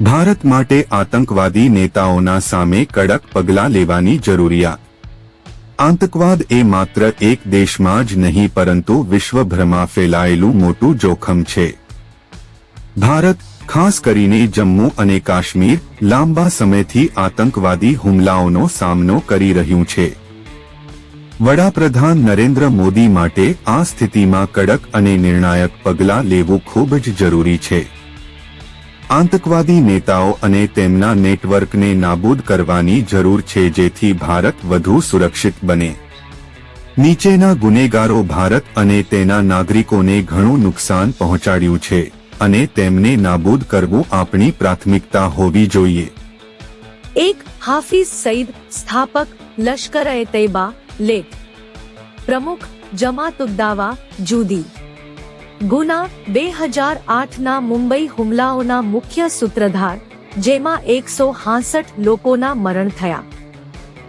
ભારત માટે આતંકવાદી નેતાઓના સામે કડક પગલાં લેવાની જરૂરિયાત. આતંકવાદ એ માત્ર એક દેશમાં જ નહીં, પરંતુ વિશ્વભરમાં ફેલાયેલું મોટું જોખમ છે. ભારત, ખાસ કરીને જમ્મુ અને કાશ્મીર, લાંબા સમયથી આતંકવાદી હુમલાઓનો સામનો કરી રહ્યું છે. વડાપ્રધાન નરેન્દ્ર મોદી માટે આ સ્થિતિમાં કડક અને નિર્ણાયક પગલાં લેવું ખૂબ જ જરૂરી છે. આતંકવાદી નેતાઓ અને તેમના નેટવર્કને નાબૂદ કરવાની જરૂર છે જેથી ભારત વધુ સુરક્ષિત બને. નીચેના ગુનેગારો ભારત અને તેના નાગરિકોને ઘણું નુકસાન પહોંચાડ્યું છે અને તેમને નાબૂદ કરવું આપણી પ્રાથમિકતા હોવી જોઈએ. એક હાફિઝ સઈદ સ્થાપક લશ્કર એ તૈબા લેખ. પ્રમુખ જમાતુદ્દાવા જુદી. ગુના બે હજાર આઠના મુંબઈ હુમલાઓના મુખ્ય સૂત્રધાર, જેમાં એકસો હાસઠ લોકોના મરણ થયા.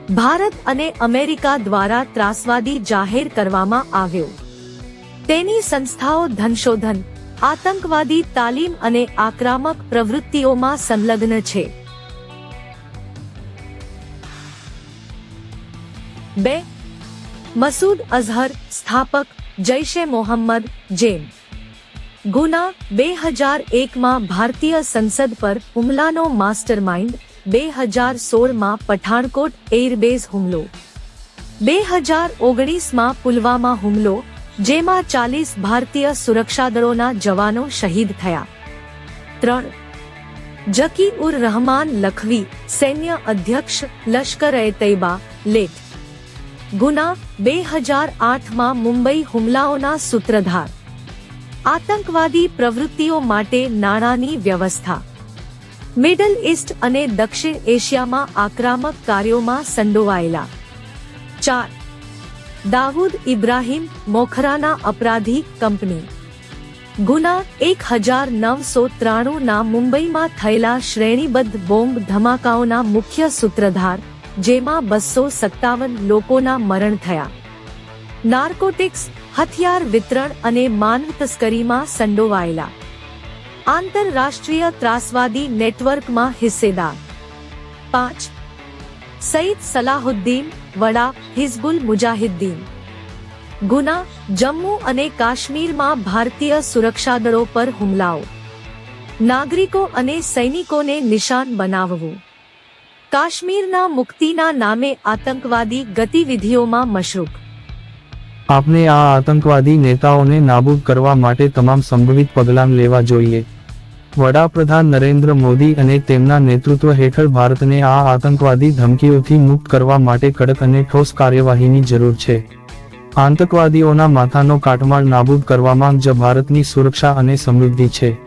ભારત અને અમેરિકા દ્વારા ત્રાસવાદી જાહેર કરવામાં આવ્યો. તેની સંસ્થાઓ ધનશોધન, આતંકવાદી તાલીમ અને આક્રમક પ્રવૃત્તિઓમાં સંલગ્ન છે. બે. મસૂદ અઝહર, સ્થાપક જૈશે મોહમ્મદ જેમ ગુના બે હજાર એકમાં ભારતીય સંસદ પર હુમલાનો માસ્ટરમાઇન્ડ બે હજાર સોળમાં પઠાણકોટ એરબેઝ હુમલો બે હજાર ઓગણીસમાં પુલવામા હુમલો જેમાં ચાલીસ ભારતીય સુરક્ષાદળોના જવાનો શહીદ થયા ત્રણ જકી ઉર રહમાન લખવી સૈન્ય અધ્યક્ષ લશ્કર એ તૈબા લેટ ગુના બે હજાર આઠમાં મુંબઈ હુમલાઓના સૂત્રધાર. આતંકવાદી પ્રવૃત્તિઓ માટે નાણાંની વ્યવસ્થા. મિડલ ઇસ્ટ અને દક્ષિણ એશિયામાં આક્રમક કાર્યોમાં સંડોવાયેલા. ચાર. દાઉદ ઇબ્રાહિમ મોખરાના અપરાધી કંપની. ગુના એક હજાર નવસો ત્રાણુંના મુંબઈમાં થયેલા શ્રેણીબદ્ધ બોમ્બ ધમાકાઓના મુખ્ય સૂત્રધાર. જેમાં બસો સત્તાવન લોકોના મરણ થયા. નાર્કોટિક્સ, હથિયાર વિતરણ અને માનવ તસ્કરીમાં સંડોવાયેલા. આંતરરાષ્ટ્રીય ત્રાસવાદી નેટવર્કમાં હિસ્સેદાર. પાંચ. સઈદ સલાહુદ્દીન વડા હિઝબુલ મુજાહિદ્દીન. ગુના, જમ્મુ અને કાશ્મીરમાં ભારતીય સુરક્ષાદળો પર હુમલાઓ. નાગરિકો અને સૈનિકોને નિશાન બનાવવું. કાશ્મીરના મુક્તિના નામે આતંકવાદી ગતિવિધિઓમાં મશરૂફ આપને આ આતંકવાદી નેતાઓને નાબૂદ કરવા માટે તમામ સંભવિત પગલાં લેવા જોઈએ. વડાપ્રધાન નરેન્દ્ર મોદી અને તેમના નેતૃત્વ હેઠળ ભારતને આ આતંકવાદી ધમકીઓથી મુક્ત કરવા માટે કડક અને ઠોસ કાર્યવાહીની જરૂર છે. આતંકવાદીઓના માથાનો કાટમાળ નાબૂદ કરવામાં જ ભારતની સુરક્ષા અને સમૃદ્ધિ છે.